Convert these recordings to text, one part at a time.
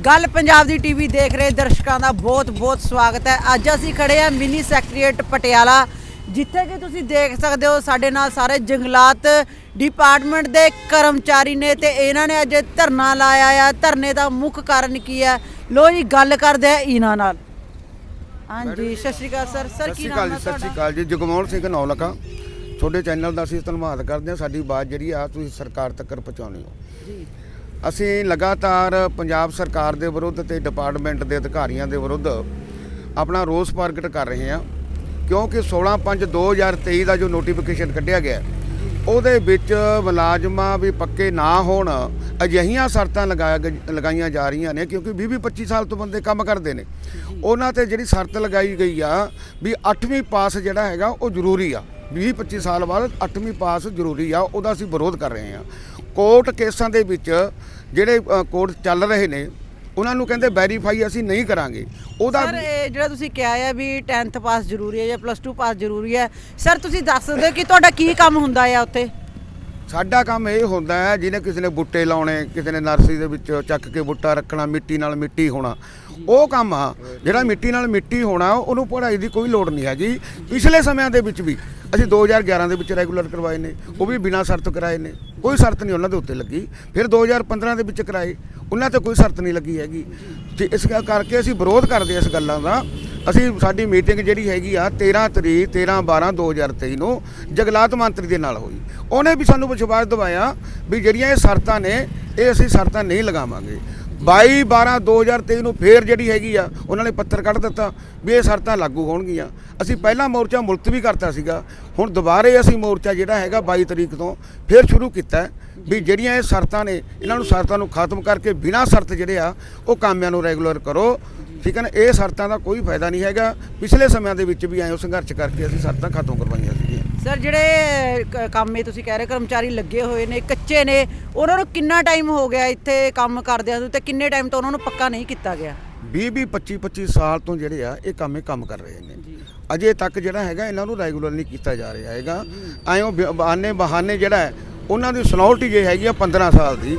ਗੱਲ ਪੰਜਾਬ ਦੀ ਟੀਵੀ ਦੇਖ ਰਹੇ ਦਰਸ਼ਕਾਂ ਦਾ ਬਹੁਤ-ਬਹੁਤ ਸਵਾਗਤ ਹੈ। ਅੱਜ ਅਸੀਂ ਖੜੇ ਆ ਮਿਨੀ ਸੈਕਟਰੀਏਟ ਪਟਿਆਲਾ ਜਿੱਥੇ ਕਿ ਤੁਸੀਂ ਦੇਖ ਸਕਦੇ ਹੋ ਸਾਡੇ ਨਾਲ ਸਾਰੇ ਜੰਗਲਾਤ ਡਿਪਾਰਟਮੈਂਟ ਦੇ ਕਰਮਚਾਰੀ ਨੇ ਤੇ ਇਹਨਾਂ ਨੇ ਅੱਜ ਧਰਨਾ ਲਾਇਆ ਆ। ਧਰਨੇ ਦਾ ਮੁੱਖ ਕਾਰਨ ਕੀ ਹੈ? ਲੋ ਜੀ ਗੱਲ ਕਰਦੇ ਆ ਇਹਨਾਂ ਨਾਲ। ਹਾਂਜੀ ਸਤਿ ਸ਼੍ਰੀ ਅਕਾਲ ਸਰ। ਸਰ ਸਤਿ ਕੀ ਸ਼੍ਰੀ ਨਾਮ ਅਕਾਲ ਹੈ ਜੀ ਸਤਿ ਸ਼੍ਰੀ ਤੁਹਾਡਾ? ਅਕਾਲ ਜੀ। ਜਗਮੋਹਨ ਸਿੰਘ ਨੌਲਖਾ। ਤੁਹਾਡੇ ਚੈਨਲ ਦਾ ਅਸੀਂ ਧੰਨਵਾਦ ਕਰਦੇ ਹਾਂ। ਸਾਡੀ ਆਵਾਜ਼ ਜਿਹੜੀ ਆ ਤੁਸੀਂ ਸਰਕਾਰ ਤੱਕ ਪਹੁੰਚਾਉਣੀ ਹੋ। ਜੀ। ਅਸੀਂ ਲਗਾਤਾਰ ਪੰਜਾਬ ਸਰਕਾਰ ਦੇ ਵਿਰੁੱਧ ਤੇ ਡਿਪਾਰਟਮੈਂਟ ਦੇ ਅਧਿਕਾਰੀਆਂ ਦੇ ਵਿਰੁੱਧ ਆਪਣਾ ਰੋਸ ਪ੍ਰਗਟ ਕਰ ਰਹੇ ਹਾਂ, ਕਿਉਂਕਿ 16/5/2023 ਦਾ ਜੋ ਨੋਟੀਫਿਕੇਸ਼ਨ ਕੱਢਿਆ ਗਿਆ, ਉਹਦੇ ਵਿੱਚ ਮੁਲਾਜ਼ਮਾਂ ਵੀ ਪੱਕੇ ਨਾ ਹੋਣ, ਅਜਿਹੀਆਂ ਸ਼ਰਤਾਂ ਲਗਾਇਆ ਲਗਾਈਆਂ ਜਾ ਰਹੀਆਂ ਨੇ, ਕਿਉਂਕਿ 20 25 ਸਾਲ ਤੋਂ ਬੰਦੇ ਕੰਮ ਕਰਦੇ ਨੇ। ਉਹਨਾਂ ਤੇ ਜਿਹੜੀ ਸ਼ਰਤ ਲਗਾਈ ਗਈ ਆ ਵੀ 8ਵੀਂ ਪਾਸ ਜਿਹੜਾ ਹੈਗਾ ਉਹ ਜ਼ਰੂਰੀ ਆ 20 25 ਸਾਲ ਬਾਅਦ 8ਵੀਂ ਪਾਸ ਜ਼ਰੂਰੀ ਆ, ਉਹਦਾ ਅਸੀਂ ਵਿਰੋਧ ਕਰ ਰਹੇ ਹਾਂ। ਕੋਰਟ ਕੇਸਾਂ ਦੇ ਵਿੱਚ ਜਿਹੜੇ ਕੋਰਟ ਚੱਲ ਰਹੇ ਨੇ, ਉਹਨਾਂ ਨੂੰ ਕਹਿੰਦੇ ਵੈਰੀਫਾਈ ਅਸੀਂ ਨਹੀਂ ਕਰਾਂਗੇ। ਉਹਦਾ ਸਰ, ਇਹ ਜਿਹੜਾ ਤੁਸੀਂ ਕਿਹਾ ਆ ਵੀ 10th ਪਾਸ ਜ਼ਰੂਰੀ ਹੈ ਜਾਂ ਪਲੱਸ 2 ਪਾਸ ਜ਼ਰੂਰੀ ਹੈ, ਸਰ, ਤੁਸੀਂ ਦੱਸ ਸਕਦੇ ਹੋ ਕਿ ਤੁਹਾਡਾ ਕੀ ਕੰਮ ਹੁੰਦਾ ਆ ਉੱਥੇ? ਸਾਡਾ ਕੰਮ ਇਹ ਹੁੰਦਾ ਹੈ, ਜਿਹਨੇ ਕਿਸੇ ਨੇ ਬੁੱਟੇ ਲਾਉਣੇ, ਕਿਸੇ ਨੇ ਨਰਸਰੀ ਦੇ ਵਿੱਚ ਚੱਕ ਕੇ ਬੁੱਟਾ ਰੱਖਣਾ, ਮਿੱਟੀ ਨਾਲ ਮਿੱਟੀ ਹੋਣਾ। ਉਹ ਕੰਮ ਆ, ਜਿਹੜਾ ਮਿੱਟੀ ਨਾਲ ਮਿੱਟੀ ਹੋਣਾ, ਉਹਨੂੰ ਪੜ੍ਹਾਈ ਦੀ ਕੋਈ ਲੋੜ ਨਹੀਂ ਹੈਗੀ। ਪਿਛਲੇ ਸਮਿਆਂ ਦੇ ਵਿੱਚ ਵੀ ਅਸੀਂ 2011 ਦੇ ਵਿੱਚ ਰੈਗੂਲਰ ਕਰਵਾਏ ਨੇ, ਉਹ ਵੀ ਬਿਨਾਂ ਸ਼ਰਤ ਕਰਾਏ ਨੇ। ਕੋਈ ਸ਼ਰਤ ਨਹੀਂ ਉਹਨਾਂ ਦੇ ਉੱਤੇ ਲੱਗੀ। ਫਿਰ 2015 ਦੇ ਵਿੱਚ ਕਰਾਏ, ਉਹਨਾਂ ਤੇ ਕੋਈ ਸ਼ਰਤ ਨਹੀਂ ਲੱਗੀ ਹੈਗੀ। ਤੇ ਇਸ ਕਰ- ਕਰਕੇ ਅਸੀਂ ਵਿਰੋਧ ਕਰਦੇ ਇਸ ਗੱਲਾਂ ਦਾ। ਅਸੀਂ ਸਾਡੀ ਮੀਟਿੰਗ ਜਿਹੜੀ ਹੈਗੀ ਆ 13 ਤਰੀਕ 13 12 2023 ਨੂੰ ਜਗਲਾਤ ਮੰਤਰੀ ਦੇ ਨਾਲ ਹੋਈ। ਉਹਨੇ ਵੀ ਸਾਨੂੰ ਵਿਸ਼ਵਾਸ ਦਿਵਾਇਆ ਵੀ ਜਿਹੜੀਆਂ ਇਹ ਸ਼ਰਤਾਂ ਨੇ, ਇਹ ਅਸੀਂ ਸ਼ਰਤਾਂ ਨਹੀਂ ਲਗਾਵਾਂਗੇ। 22 12 2023 ਨੂੰ ਫੇਰ ਜਿਹੜੀ ਹੈਗੀ ਆ, ਉਹਨਾਂ ਨੇ ਪੱਤਰ ਕੱਢ ਦਿੱਤਾ ਵੀ ਇਹ ਸ਼ਰਤਾਂ ਲਾਗੂ ਹੋਣਗੀਆਂ। ਅਸੀਂ ਪਹਿਲਾ ਮੋਰਚਾ ਮੁਲਤਵੀ ਕਰਤਾ ਸੀਗਾ, ਹੁਣ ਦੁਬਾਰੇ ਅਸੀਂ ਮੋਰਚਾ ਜਿਹੜਾ ਹੈਗਾ 22 ਤਰੀਕ ਤੋਂ ਫੇਰ ਸ਼ੁਰੂ ਕੀਤਾ ਵੀ ਜਿਹੜੀਆਂ ਇਹ ਸ਼ਰਤਾਂ ਨੇ, ਇਹਨਾਂ ਨੂੰ ਸ਼ਰਤਾਂ ਨੂੰ ਖਤਮ ਕਰਕੇ ਬਿਨਾਂ ਸ਼ਰਤ ਜਿਹੜੇ ਆ, ਉਹ ਕਾਮਿਆਂ ਨੂੰ ਰੈਗੂਲਰ ਕਰੋ। ਠੀਕ ਹੈ ਨਾ? ਇਹ ਸ਼ਰਤਾਂ ਦਾ ਕੋਈ ਫਾਇਦਾ ਨਹੀਂ ਹੈਗਾ। ਪਿਛਲੇ ਸਮਿਆਂ ਦੇ ਵਿੱਚ ਵੀ ਐਂ ਸੰਘਰਸ਼ ਕਰਕੇ ਅਸੀਂ ਸ਼ਰਤਾਂ ਖਤਮ ਕਰਵਾਈਆਂ ਸੀਗੀਆਂ। ਸਰ ਜਿਹੜੇ ਕ- ਕੰਮ ਇਹ ਤੁਸੀਂ ਕਹਿ ਰਹੇ ਕਰਮਚਾਰੀ ਲੱਗੇ ਹੋਏ ਨੇ ਕੱਚੇ ਨੇ ਉਹਨਾਂ ਨੂੰ ਕਿੰਨਾ ਟਾਈਮ ਹੋ ਗਿਆ ਇੱਥੇ ਕੰਮ ਕਰਦਿਆਂ ਨੂੰ ਤੇ ਕਿੰਨੇ ਟਾਈਮ ਤੋਂ ਉਹਨਾਂ ਨੂੰ ਪੱਕਾ ਨਹੀਂ ਕੀਤਾ ਗਿਆ? 20 20 25 25 ਸਾਲ ਤੋਂ ਜਿਹੜੇ ਆ ਇਹ ਕੰਮ ਇਹ ਕੰਮ ਕਰ ਰਹੇ ਨੇ। ਅਜੇ ਤੱਕ ਜਿਹੜਾ ਹੈਗਾ ਇਹਨਾਂ ਨੂੰ ਰੈਗੂਲਰ ਨਹੀਂ ਕੀਤਾ ਜਾ ਰਿਹਾ ਹੈਗਾ। ਐਂ ਉਹ ਬਹਾਨੇ ਬਹਾਨੇ ਜਿਹੜਾ ਹੈ ਉਹਨਾਂ ਦੀ ਸਨੋਰਟੀ ਜੇ ਹੈਗੀ ਆ 15 ਸਾਲ ਦੀ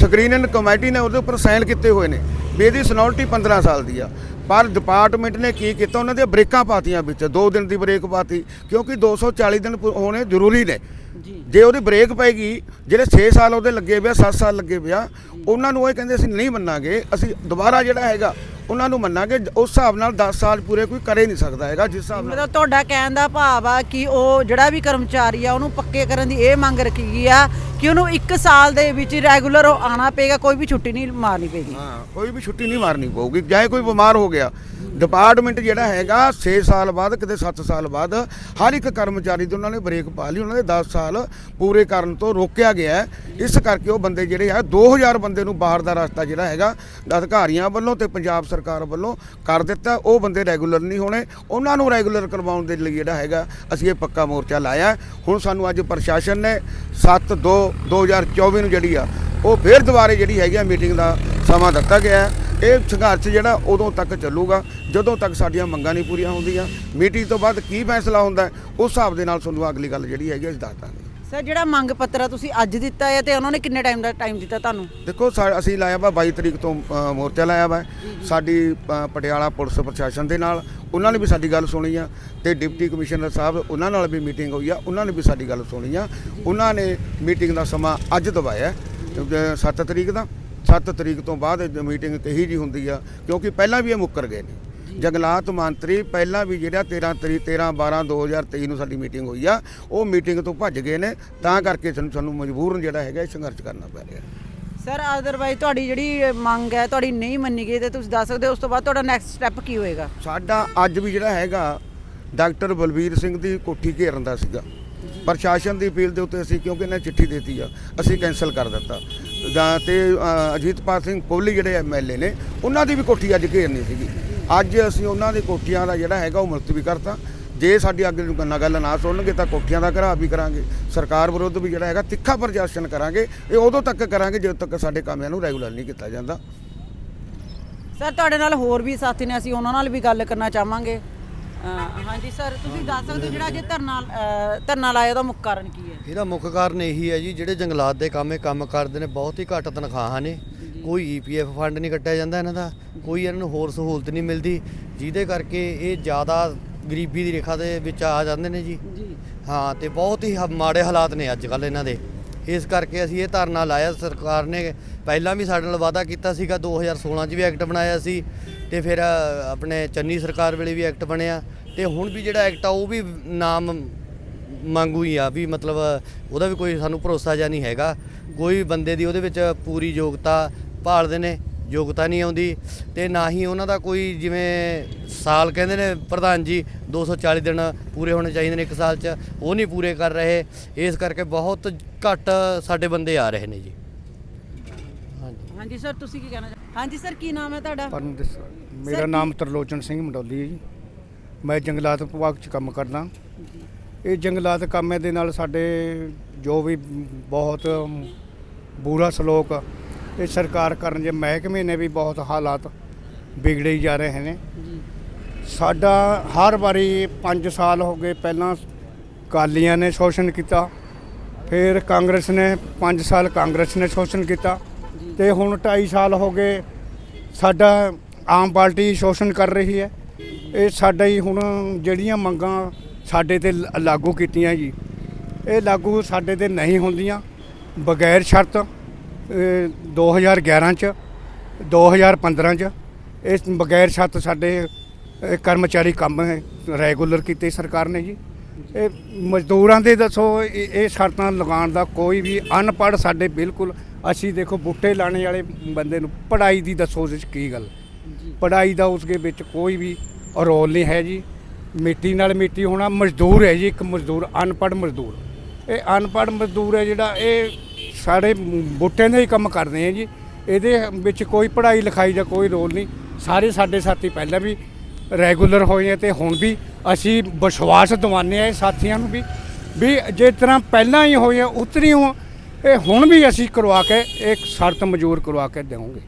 ਸਕਰੀਨਿੰਗ ਕਮੇਟੀ ਨੇ ਉਹਦੇ ਉੱਪਰ ਸਾਈਨ ਕੀਤੇ ਹੋਏ ਨੇ ਵੀ ਇਹਦੀ ਸਨੋਰਟੀ 15 ਸਾਲ ਦੀ ਆ। ਪਰ ਡਿਪਾਰਟਮੈਂਟ ਨੇ ਕੀ ਕੀਤਾ ਉਹਨਾਂ ਦੀਆਂ ਬ੍ਰੇਕਾਂ ਪਾਤੀਆਂ ਵਿੱਚ 2 ਦਿਨ ਦੀ ਬ੍ਰੇਕ ਪਾਤੀ ਕਿਉਂਕਿ 240 ਦਿਨ ਹੋਣੇ ਜ਼ਰੂਰੀ ਨੇ। ਜੀ। ਉਹਦੀ ਬ੍ਰੇਕ ਪਏਗੀ ਜਿਹੜੇ 6 ਸਾਲ ਉਹਦੇ ਲੱਗੇ ਪਿਆ 7 ਸਾਲ ਲੱਗੇ ਪਿਆ ਉਹਨਾਂ ਨੂੰ ਇਹ ਕਹਿੰਦੇ ਅਸੀਂ ਨਹੀਂ ਮੰਨਾਂਗੇ ਅਸੀਂ ਦੁਬਾਰਾ ਜਿਹੜਾ ਹੈਗਾ ਉਹਨਾਂ ਨੂੰ ਮੰਨਾਂਗੇ ਉਸ ਹਿਸਾਬ ਨਾਲ 10 ਸਾਲ ਪੂਰੇ ਕੋਈ ਕਰੇ ਨਹੀਂ ਸਕਦਾ ਹੈਗਾ ਜਿਸ ਹਿਸਾਬ ਨਾਲ ਮਤਲਬ ਤੁਹਾਡਾ ਕਹਿਣ ਦਾ ਭਾਵ ਆ ਕਿ ਉਹ ਜਿਹੜਾ ਵੀ ਕਰਮਚਾਰੀ ਆ ਉਹਨੂੰ ਪੱਕੇ ਕਰਨ ਦੀ ਇਹ ਮੰਗ ਰੱਖੀ ਗਈ ਆ ਕਿ ਉਹਨੂੰ 1 ਸਾਲ ਦੇ ਵਿੱਚ ਰੈਗੂਲਰ ਆਣਾ ਪਏਗਾ ਕੋਈ ਵੀ ਛੁੱਟੀ ਨਹੀਂ ਮਾਰਨੀ ਪਏਗੀ ਹਾਂ ਕੋਈ ਵੀ ਛੁੱਟੀ ਨਹੀਂ ਮਾਰਨੀ ਪਊਗੀ ਚਾਹੇ ਕੋਈ ਬਿਮਾਰ ਹੋ ਗਿਆ ਡਿਪਾਰਟਮੈਂਟ ਜਿਹੜਾ ਹੈਗਾ 6 ਸਾਲ ਬਾਅਦ ਕਿਤੇ 7 ਸਾਲ ਬਾਅਦ ਹਰ ਇੱਕ ਕਰਮਚਾਰੀ ਤੋਂ ਉਹਨਾਂ ਨੇ ਬ੍ਰੇਕ ਪਾ ਲਈ ਉਹਨਾਂ ਦੇ 10 ਸਾਲ ਪੂਰੇ ਕਰਨ ਤੋਂ ਰੋਕਿਆ ਗਿਆ ਹੈ। ਇਸ ਕਰਕੇ ਉਹ ਬੰਦੇ ਜਿਹੜੇ ਆ 2000 ਬੰਦੇ ਨੂੰ ਬਾਹਰ ਦਾ ਰਸਤਾ ਜਿਹੜਾ ਹੈਗਾ, ਅਧਿਕਾਰੀਆਂ ਵੱਲੋਂ ਤੇ ਪੰਜਾਬ ਸਰਕਾਰ ਵੱਲੋਂ ਕਰ ਦਿੱਤਾ। ਉਹ ਬੰਦੇ ਰੈਗੂਲਰ ਨਹੀਂ ਹੋਣੇ। ਉਹਨਾਂ ਨੂੰ ਰੈਗੂਲਰ ਕਰਵਾਉਣ ਦੇ ਲਈ ਜਿਹੜਾ ਹੈਗਾ, ਅਸੀਂ ਇਹ ਪੱਕਾ ਮੋਰਚਾ ਲਾਇਆ। ਹੁਣ ਸਾਨੂੰ ਅੱਜ ਪ੍ਰਸ਼ਾਸਨ ਨੇ 7 2 2024 ਨੂੰ ਜਿਹੜੀ ਆ, ਉਹ ਫੇਰ ਦੁਬਾਰੇ ਜਿਹੜੀ ਹੈਗੀ ਆ ਮੀਟਿੰਗ ਦਾ ਸਮਾਂ ਦਿੱਤਾ ਗਿਆ ਹੈ। ਇਹ ਸੰਘਰਸ਼ ਜਿਹੜਾ ਉਦੋਂ ਤੱਕ ਚੱਲੂਗਾ, ਜਦੋਂ ਤੱਕ ਸਾਡੀਆਂ ਮੰਗਾਂ ਨਹੀਂ ਪੂਰੀਆਂ ਹੁੰਦੀਆਂ। ਮੀਟਿੰਗ ਤੋਂ ਬਾਅਦ ਕੀ ਫੈਸਲਾ ਹੁੰਦਾ ਉਸ ਹਿਸਾਬ ਦੇ ਨਾਲ ਤੁਹਾਨੂੰ ਅਗਲੀ ਗੱਲ ਜਿਹੜੀ ਹੈਗੀ ਅਸੀਂ ਦੱਸ ਦਾਂਗੇ। ਸਰ ਜਿਹੜਾ ਮੰਗ ਪੱਤਰ ਆ ਤੁਸੀਂ ਅੱਜ ਦਿੱਤਾ ਹੈ ਤੇ ਉਹਨਾਂ ਨੇ ਕਿੰਨੇ ਟਾਈਮ ਦਾ ਟਾਈਮ ਦਿੱਤਾ ਤੁਹਾਨੂੰ? ਦੇਖੋ ਸਾ- ਅਸੀਂ ਲਾਇਆ ਵਾ 22 ਤਰੀਕ ਤੋਂ ਅ, ਮੋਰਚਾ ਲਾਇਆ ਵਾ। ਸਾਡੀ ਅ, ਪਟਿਆਲਾ ਪੁਲਿਸ ਪ੍ਰਸ਼ਾਸਨ ਦੇ ਨਾਲ ਉਹਨਾਂ ਨੇ ਵੀ ਸਾਡੀ ਗੱਲ ਸੁਣੀ ਆ ਤੇ ਡਿਪਟੀ ਕਮਿਸ਼ਨਰ ਸਾਹਿਬ ਉਹਨਾਂ ਨਾਲ ਵੀ ਮੀਟਿੰਗ ਹੋਈ ਆ ਉਹਨਾਂ ਨੇ ਵੀ ਸਾਡੀ ਗੱਲ ਸੁਣੀ ਆ। ਉਹਨਾਂ ਨੇ ਮੀਟਿੰਗ ਦਾ ਸਮਾਂ ਅੱਜ ਦਵਾਇਆ 7 ਤਰੀਕ ਦਾ। 7 ਤਰੀਕ ਤੋਂ ਬਾਅਦ ਮੀਟਿੰਗ ਕਹੀ ਜੀ ਹੁੰਦੀ ਆ ਕਿਉਂਕਿ ਪਹਿਲਾਂ ਵੀ ਇਹ ਮੁੱਕਰ ਗਏ ਨੇ। ਜੰਗਲਾਤ ਮੰਤਰੀ ਪਹਿਲਾਂ ਵੀ ਜਿਹੜਾ 13 ਤਰੀਕ 13 12 2023 ਨੂੰ ਸਾਡੀ ਮੀਟਿੰਗ ਹੋਈ ਆ ਉਹ ਮੀਟਿੰਗ ਤੋਂ ਭੱਜ ਗਏ ਨੇ ਤਾਂ ਕਰਕੇ ਸਾਨੂੰ ਸਾਨੂੰ ਮਜਬੂਰਨ ਜਿਹੜਾ ਹੈਗਾ ਇਹ ਸੰਘਰਸ਼ ਕਰਨਾ ਪੈ ਰਿਹਾ। ਸਰ ਅਦਰਵਾਈਜ਼ ਤੁਹਾਡੀ ਜਿਹੜੀ ਮੰਗ ਹੈ ਤੁਹਾਡੀ ਨਹੀਂ ਮੰਨੀ ਗਈ ਤੇ ਤੁਸੀਂ ਦੱਸ ਸਕਦੇ ਹੋ ਉਸ ਤੋਂ ਬਾਅਦ ਤੁਹਾਡਾ ਨੈਕਸਟ ਸਟੈਪ ਕੀ ਹੋਏਗਾ? ਸਾਡਾ ਅੱਜ ਵੀ ਜਿਹੜਾ ਹੈਗਾ ਡਾਕਟਰ ਬਲਵੀਰ ਸਿੰਘ ਦੀ ਕੋਠੀ ਘੇਰਨ ਦਾ ਸੀਗਾ। ਪ੍ਰਸ਼ਾਸਨ ਦੀ ਅਪੀਲ ਦੇ ਉੱਤੇ ਅਸੀਂ ਕਿਉਂਕਿ ਇਹਨਾਂ ਚਿੱਠੀ ਦਿੱਤੀ ਆ ਅਸੀਂ ਕੈਨਸਲ ਕਰ ਦਿੱਤਾ। ਜਾਂ ਤੇ ਅਜੀਤਪਾਲ ਸਿੰਘ ਕੋਹਲੀ ਜਿਹੜੇ ਐਮਐਲਏ ਨੇ ਉਹਨਾਂ ਦੀ ਵੀ ਕੋਠੀ ਅੱਜ ਘੇਰਨੀ ਸੀਗੀ। ਅੱਜ ਅਸੀਂ ਉਹਨਾਂ ਦੀ ਕੋਠੀਆਂ ਦਾ ਜਿਹੜਾ ਹੈਗਾ ਉਹ ਮੁਲਤਵੀ ਕਰਤਾ। ਜੇ ਸਾਡੀ ਅੱਗੇ ਨੂੰ ਨਾ ਗੱਲ ਨਾ ਸੁਣਨਗੇ ਤਾਂ ਕੋਠੀਆਂ ਦਾ ਘਰਾਵ ਵੀ ਕਰਾਂਗੇ ਸਰਕਾਰ ਵਿਰੁੱਧ ਵੀ ਜਿਹੜਾ ਹੈਗਾ ਤਿੱਖਾ ਪ੍ਰਸ਼ਾਸਨ ਕਰਾਂਗੇ ਇਹ ਉਦੋਂ ਤੱਕ ਕਰਾਂਗੇ ਜਦੋਂ ਤੱਕ ਸਾਡੇ ਕਾਮਿਆਂ ਨੂੰ ਰੈਗੂਲਰ ਨਹੀਂ ਕੀਤਾ ਜਾਂਦਾ। ਸਰ ਤੁਹਾਡੇ ਨਾਲ ਹੋਰ ਵੀ ਸਾਥੀ ਨੇ ਅਸੀਂ ਉਹਨਾਂ ਨਾਲ ਵੀ ਗੱਲ ਕਰਨਾ ਚਾਹਾਂਗੇ। ਹਾਂਜੀ ਸਰ ਤੁਸੀਂ ਦੱਸ ਸਕਦੇ ਹੋ ਜਿਹੜਾ ਅੱਜ ਧਰਨਾ ਧਰਨਾ ਲਾਇਆ ਉਹਦਾ ਮੁੱਖ ਕਾਰਨ ਕੀ ਹੈ? ਇਹਦਾ ਮੁੱਖ ਕਾਰਨ ਇਹੀ ਹੈ ਜੀ ਜਿਹੜੇ ਜੰਗਲਾਤ ਦੇ ਕੰਮ ਕੰਮ ਕਰਦੇ ਨੇ ਬਹੁਤ ਹੀ ਘੱਟ ਤਨਖਾਹਾਂ ਨੇ। ਕੋਈ ਈਪੀਐਫ ਫੰਡ ਨਹੀਂ ਕੱਟਿਆ ਜਾਂਦਾ ਇਹਨਾਂ ਦਾ ਕੋਈ ਇਹਨਾਂ ਨੂੰ ਹੋਰ ਸਹੂਲਤ ਨਹੀਂ ਮਿਲਦੀ ਜਿਹਦੇ ਕਰਕੇ ਇਹ ਜ਼ਿਆਦਾ ਗਰੀਬੀ ਦੀ ਰੇਖਾ ਦੇ ਵਿੱਚ ਆ ਜਾਂਦੇ ਨੇ ਜੀ। ਜੀ। ਹਾਂ ਤੇ ਬਹੁਤ ਹੀ ਮਾੜੇ ਹਾਲਾਤ ਨੇ ਅੱਜ ਕੱਲ ਇਹਨਾਂ ਦੇ। ਇਸ ਕਰਕੇ ਅਸੀਂ ਇਹ ਧਰਨਾ ਲਾਇਆ ਸਰਕਾਰ ਨੇ ਪਹਿਲਾਂ ਵੀ ਸਾਡੇ ਨਾਲ ਵਾਅਦਾ ਕੀਤਾ ਸੀਗਾ 2016 'ਚ ਵੀ ਐਕਟ ਬਣਾਇਆ ਸੀ ਤੇ ਫਿਰ ਆਪਣੇ ਚੰਨੀ ਸਰਕਾਰ ਵੇਲੇ ਵੀ ਐਕਟ ਬਣਿਆ ਤੇ ਹੁਣ ਵੀ ਜਿਹੜਾ ਐਕਟ ਆ ਉਹ ਵੀ ਨਾਮ ਮੰਗੂ ਹੀ ਆ ਵੀ ਮਤਲਬ ਉਹਦਾ ਵੀ ਕੋਈ ਸਾਨੂੰ ਭਰੋਸਾ ਜਾਂ ਨਹੀਂ ਹੈਗਾ। ਕੋਈ ਬੰਦੇ ਦੀ ਉਹਦੇ ਵਿੱਚ ਪੂਰੀ ਯੋਗਤਾ ਭਾਲਦੇ ਨੇ ਯੋਗਤਾ ਨਹੀਂ ਆਉਂਦੀ ਤੇ ਨਾ ਹੀ ਉਹਨਾਂ ਦਾ ਕੋਈ ਜਿਵੇਂ ਸਾਲ ਕਹਿੰਦੇ ਨੇ ਪ੍ਰਧਾਨ ਜੀ 240 ਦਿਨ ਪੂਰੇ ਹੋਣੇ ਚਾਹੀਦੇ ਨੇ ਇੱਕ ਸਾਲ 'ਚ ਉਹ ਨਹੀਂ ਪੂਰੇ ਕਰ ਰਹੇ। ਇਸ ਕਰਕੇ ਬਹੁਤ ਘੱਟ ਸਾਡੇ ਬੰਦੇ ਆ ਰਹੇ ਨੇ ਜੀ। ਹਾਂਜੀ। ਹਾਂਜੀ ਸਰ ਤੁਸੀਂ ਕੀ ਕਹਿਣਾ ਚਾਹ- ਹਾਂਜੀ ਸਰ ਕੀ ਨਾਮ ਹੈ ਤੁਹਾਡਾ? ਪਰਮ ਮੇਰਾ ਨਾਮ ਤਰਲੋਚਨ ਸਿੰਘ ਮੰਡੋਲੀ ਹੈ ਜੀ। ਮੈਂ ਜੰਗਲਾਤ ਵਿਭਾਗ 'ਚ ਕੰਮ ਕਰਦਾ। ਇਹ ਜੰਗਲਾਤ ਕਾਮੇ ਦੇ ਨਾਲ ਸਾਡੇ ਜੋ ਵੀ ਬਹੁਤ ਬੁਰਾ ਸਲੋਕ ਇਹ ਸਰਕਾਰ ਕਰਨ ਜੇ ਮਹਿਕਮੇ ਨੇ ਵੀ ਬਹੁਤ ਹਾਲਾਤ ਵਿਗੜੇ ਜਾ ਰਹੇ ਨੇ। ਸਾਡਾ ਹਰ ਵਾਰੀ 5 ਸਾਲ ਹੋ ਗਏ ਪਹਿਲਾਂ ਕਾਲੀਆਂ ਨੇ ਸ਼ੋਸ਼ਣ ਕੀਤਾ, ਫਿਰ ਕਾਂਗਰਸ ਨੇ 5 ਸਾਲ ਕਾਂਗਰਸ ਨੇ ਸ਼ੋਸ਼ਣ ਕੀਤਾ ਤੇ ਹੁਣ 2.5 ਸਾਲ ਹੋ ਗਏ ਸਾਡਾ ਆਮ ਪਾਰਟੀ ਸ਼ੋਸ਼ਣ ਕਰ ਰਹੀ ਹੈ। ਇਹ ਸਾਡਾ ਹੀ ਹੁਣ ਜਿਹੜੀਆਂ ਮੰਗਾਂ ਸਾਡੇ ਤੇ ਲ- ਲਾਗੂ ਕੀਤੀਆਂ ਜੀ, ਇਹ ਲਾਗੂ ਸਾਡੇ ਤੇ ਨਹੀਂ ਹੁੰਦੀਆਂ, ਬਗੈਰ ਸ਼ਰਤ 2011 ਚ 2015 ਚ ਇਸ ਬਗੈਰ ਸ਼ਰਤ ਸਾਡੇ ਕਰਮਚਾਰੀ ਕੰਮ ਰੈਗੂਲਰ ਕੀਤੇ ਸਰਕਾਰ ਨੇ ਜੀ। ਇਹ ਮਜ਼ਦੂਰਾਂ ਦੇ ਦੱਸੋ ਇਹ ਸ਼ਰਤਾਂ ਲਗਾਉਣ ਦਾ ਕੋਈ ਵੀ ਅਨਪੜ੍ਹ ਸਾਡੇ ਬਿਲਕੁਲ ਅਸੀਂ ਦੇਖੋ ਬੂਟੇ ਲਾਣੇ ਵਾਲੇ ਬੰਦੇ ਨੂੰ ਪੜ੍ਹਾਈ ਦੀ ਦੱਸੋ ਉਹਦੇ 'ਚ ਕੀ ਗੱਲ? ਪੜ੍ਹਾਈ ਦਾ ਉਸਦੇ ਵਿੱਚ ਕੋਈ ਵੀ ਰੋਲ ਨਹੀਂ ਹੈ ਜੀ। ਮਿੱਟੀ ਨਾਲ ਮਿੱਟੀ ਹੋਣਾ ਮਜ਼ਦੂਰ ਹੈ ਜੀ ਇੱਕ ਮਜ਼ਦੂਰ ਅਨਪੜ੍ਹ ਮਜ਼ਦੂਰ। ਇਹ ਅਨਪੜ੍ਹ ਮਜ਼ਦੂਰ ਹੈ ਜਿਹੜਾ ਇਹ ਸਾਡੇ ਬੂਟਿਆਂ ਦੇ ਹੀ ਕੰਮ ਕਰਦੇ ਆ ਜੀ। ਇਹਦੇ ਵਿੱਚ ਕੋਈ ਪੜ੍ਹਾਈ ਲਿਖਾਈ ਦਾ ਕੋਈ ਰੋਲ ਨਹੀਂ। ਸਾਰੇ ਸਾਡੇ ਸਾਥੀ ਪਹਿਲਾਂ ਵੀ ਰੈਗੂਲਰ ਹੋਏ ਆ ਤੇ ਹੁਣ ਵੀ ਅਸੀਂ ਵਿਸ਼ਵਾਸ ਦਿਵਾਉਂਦੇ ਆ ਇਹ ਸਾਥੀਆਂ ਨੂੰ ਵੀ ਵੀ ਜਿਸ ਤਰ੍ਹਾਂ ਪਹਿਲਾਂ ਹੀ ਹੋਏ ਆ, ਉਤਰੀ ਹੋ ਇਹ ਹੁਣ ਵੀ ਅਸੀਂ ਕਰਵਾ ਕੇ ਇੱਕ ਸ਼ਰਤ ਮਨਜ਼ੂਰ ਕਰਵਾ ਕੇ ਦੇਵਾਂਗੇ।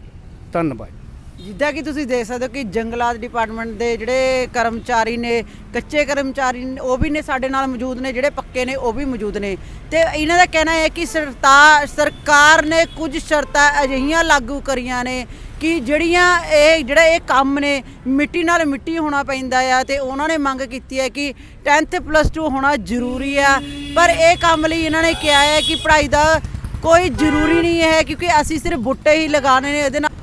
ਧੰਨਵਾਦ ਜਿੱਦਾਂ ਕਿ ਤੁਸੀਂ ਦੇਖ ਸਕਦੇ ਹੋ ਕਿ ਜੰਗਲਾਤ ਡਿਪਾਰਟਮੈਂਟ ਦੇ ਜਿਹੜੇ ਕਰਮਚਾਰੀ ਨੇ ਕੱਚੇ ਕਰਮਚਾਰੀ ਨੇ, ਉਹ ਵੀ ਨੇ ਸਾਡੇ ਨਾਲ ਮੌਜੂਦ ਨੇ ਜਿਹੜੇ ਪੱਕੇ ਨੇ ਉਹ ਵੀ ਮੌਜੂਦ ਨੇ। ਤੇ ਇਹਨਾਂ ਦਾ ਕਹਿਣਾ ਹੈ ਕਿ ਸਰਤਾ ਸਰਕਾਰ ਨੇ ਕੁਝ ਸ਼ਰਤਾਂ ਅਜਿਹੀਆਂ ਲਾਗੂ ਕਰੀਆਂ ਨੇ ਕਿ ਜਿਹੜੀਆਂ ਇਹ ਜਿਹੜਾ ਇਹ ਕੰਮ ਨੇ ਮਿੱਟੀ ਨਾਲ ਮਿੱਟੀ ਹੋਣਾ ਪੈਂਦਾ ਆ ਤੇ ਉਹਨਾਂ ਨੇ ਮੰਗ ਕੀਤੀ ਹੈ ਕਿ 10th ਪਲੱਸ 2 ਹੋਣਾ ਜ਼ਰੂਰੀ ਆ। ਪਰ ਇਹ ਕੰਮ ਲਈ ਇਹਨਾਂ ਨੇ ਕਿਹਾ ਹੈ ਕਿ ਪੜ੍ਹਾਈ ਦਾ ਕੋਈ ਜ਼ਰੂਰੀ ਨਹੀਂ ਹੈ ਕਿਉਂਕਿ ਅਸੀਂ ਸਿਰਫ ਬੁੱਟੇ ਹੀ ਲਗਾਉਣੇ ਨੇ ਇਹਦੇ ਨਾਲ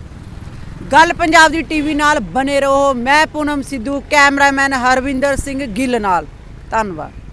ਗੱਲ ਪੰਜਾਬ ਦੀ ਟੀਵੀ ਨਾਲ ਬਨੇ ਰਹੋ। ਮੈਂ ਪੂਨਮ ਸਿੱਧੂ, ਕੈਮਰਾਮੈਨ ਹਰਵਿੰਦਰ ਸਿੰਘ ਗਿੱਲ ਨਾਲ। ਧੰਨਵਾਦ।